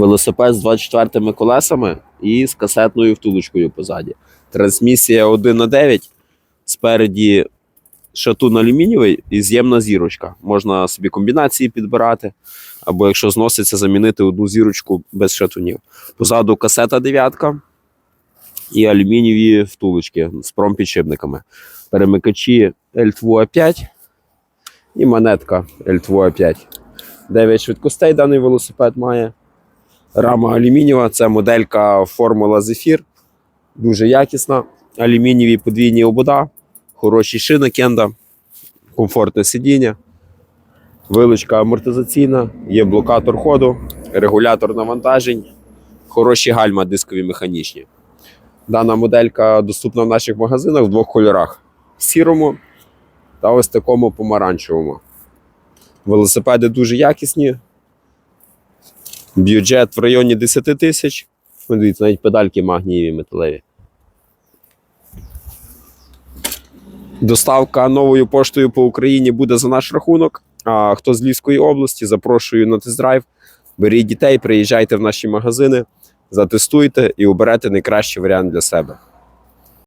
Велосипед з 24 колесами і з касетною втулочкою позаді. Трансмісія 1 на 9. Спереді шатун алюмінієвий і з'ємна зірочка. Можна собі комбінації підбирати, або якщо зноситься, замінити одну зірочку без шатунів. Позаду касета дев'ятка і алюмінієві втулочки з промпідшипниками. Перемикачі L2 5 і монетка L2 5. 9 швидкостей даний велосипед має. Рама алюмінієва, це моделька Формула Zephyr. Дуже якісна. Алюмінієві подвійні обода, хороші шини кенда, комфортне сидіння, вилучка амортизаційна, є блокатор ходу, регулятор навантажень, хороші гальма дискові механічні. Дана моделька доступна в наших магазинах в двох кольорах: сірому та ось такому помаранчевому. Велосипеди дуже якісні, Бюджет в районі 10 тисяч. Ну, Дивіться, навіть педальки магнієві металеві. Доставка новою поштою по Україні буде за наш рахунок. А хто з Львівської області, запрошую на тест-драйв. Беріть дітей, приїжджайте в наші магазини, затестуйте і оберете найкращий варіант для себе.